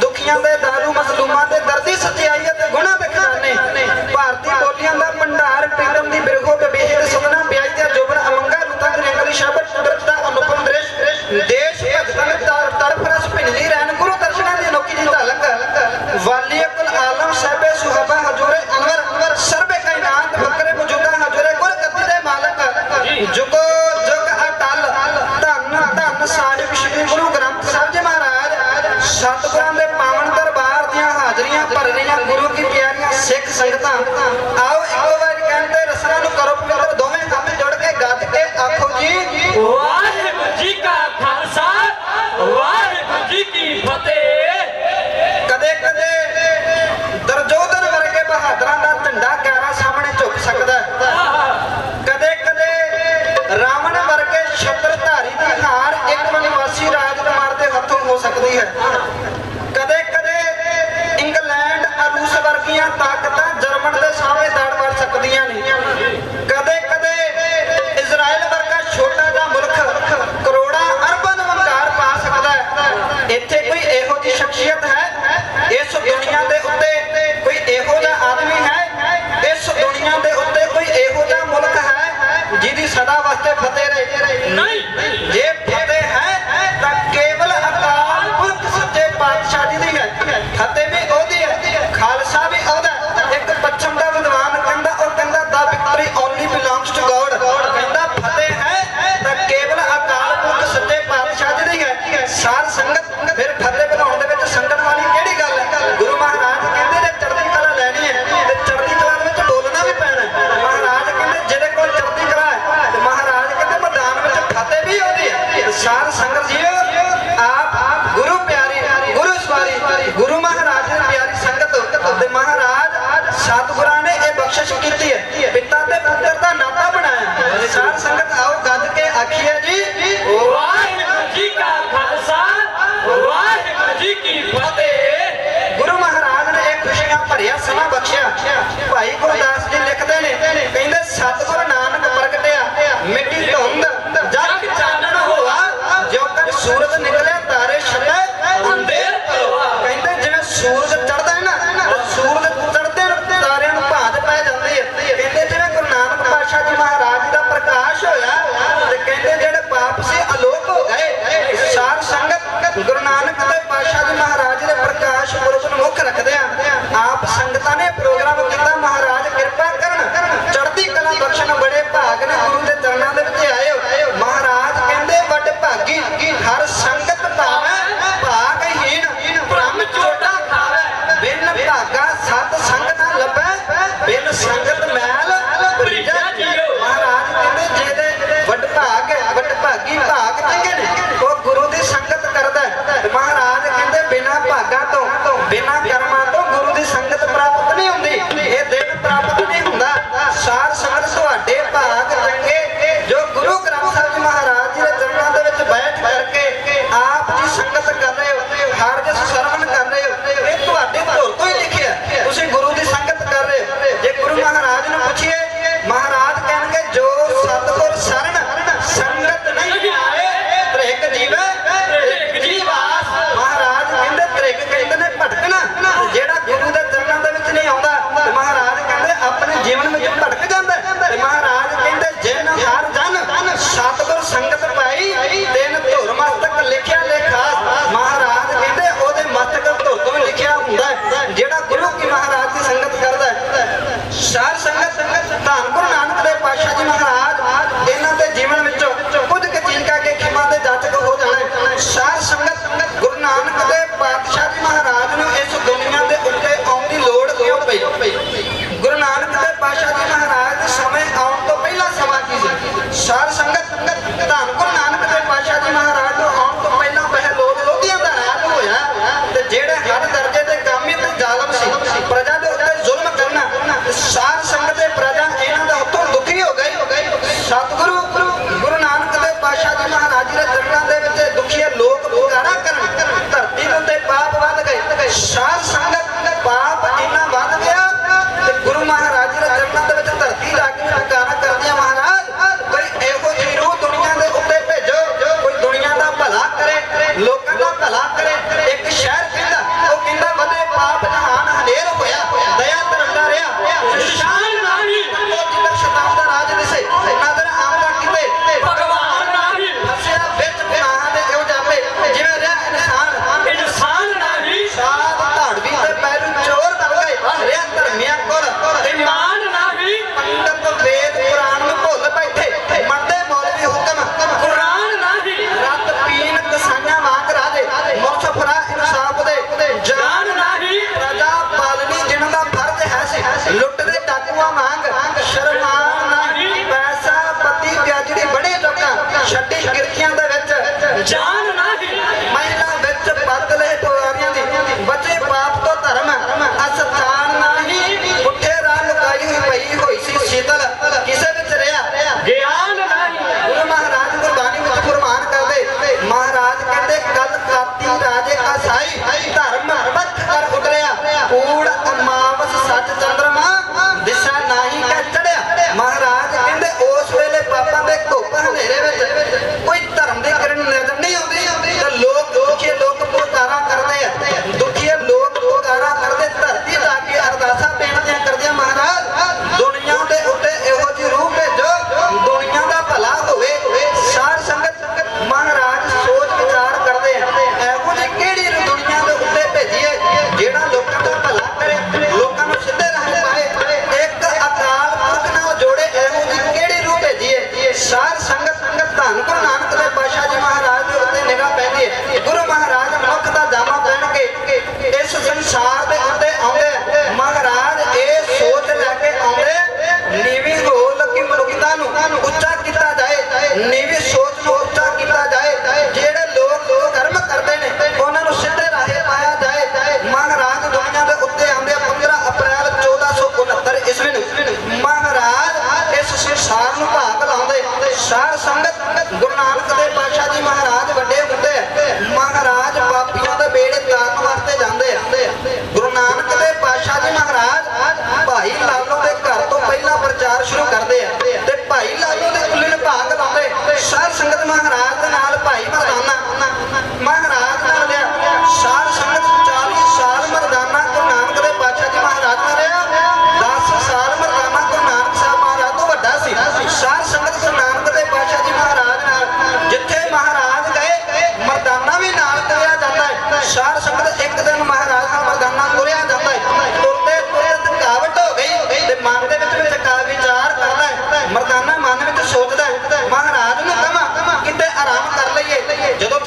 ਦੁਖੀਆਂ ਦੇ ਦਾਰੂ ਮਸਲੂਮਾਂ ਦੇ ਦਰਦੀ ਸੱਚਾਈ ਸੰਗਤਾਂ ਆਓ ਇੱਕ ਵਾਰ ਕਹਿੰਦੇ ਰਸਨਾ ਨੂੰ ਕਰੋ ਪਵਿੱਤਰ ਦੋਵੇਂ ਹੱਥ ਜੋੜ ਕੇ ਗੱਜ ਕੇ ਆਖੋ ਜੀ। ਵਾਹਿਗੁਰੂ ਜੀ ਕਾ ਖਾਲਸਾ ਵਾਹਿਗੁਰੂ ਜੀ ਕੀ ਫਤਿਹ। ਕਦੇ ਕਦੇ ਦਰਜੋਧਨ ਵਰਗੇ ਬਹਾਦਰਾਂ ਦਾ ਝੰਡਾ ਕਾਰਾ ਸਾਹਮਣੇ ਝੁਕ ਸਕਦਾ ਕਦੇ ਕਦੇ ਰਾਵਣ ਵਰਗੇ ਛਤਰਧਾਰੀ ਦੀ ਹਾਰ ਇੱਕ ਵਨਵਾਸੀ ਰਾਜਕੁਮਾਰ ਦੇ ਹੱਥੋਂ ਹੋ ਸਕਦੀ ਹੈ। ਭਾਈ ਗੁਰਦਾਸ ਜੀ ਲਿਖਦੇ ਨੇ ਕਹਿੰਦੇ ਸਤਿਗੁਰ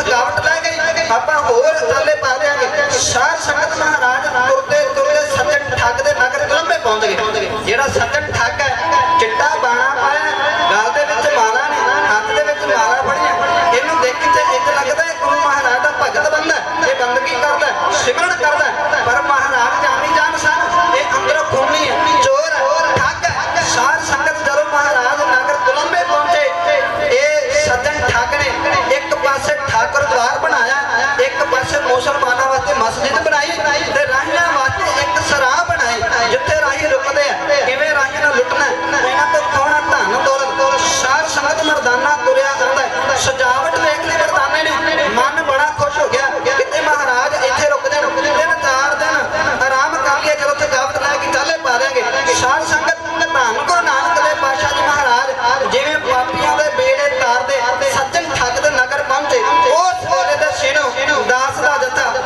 थकावट लै गई आप होर थाले पा दें सार संगत महाराज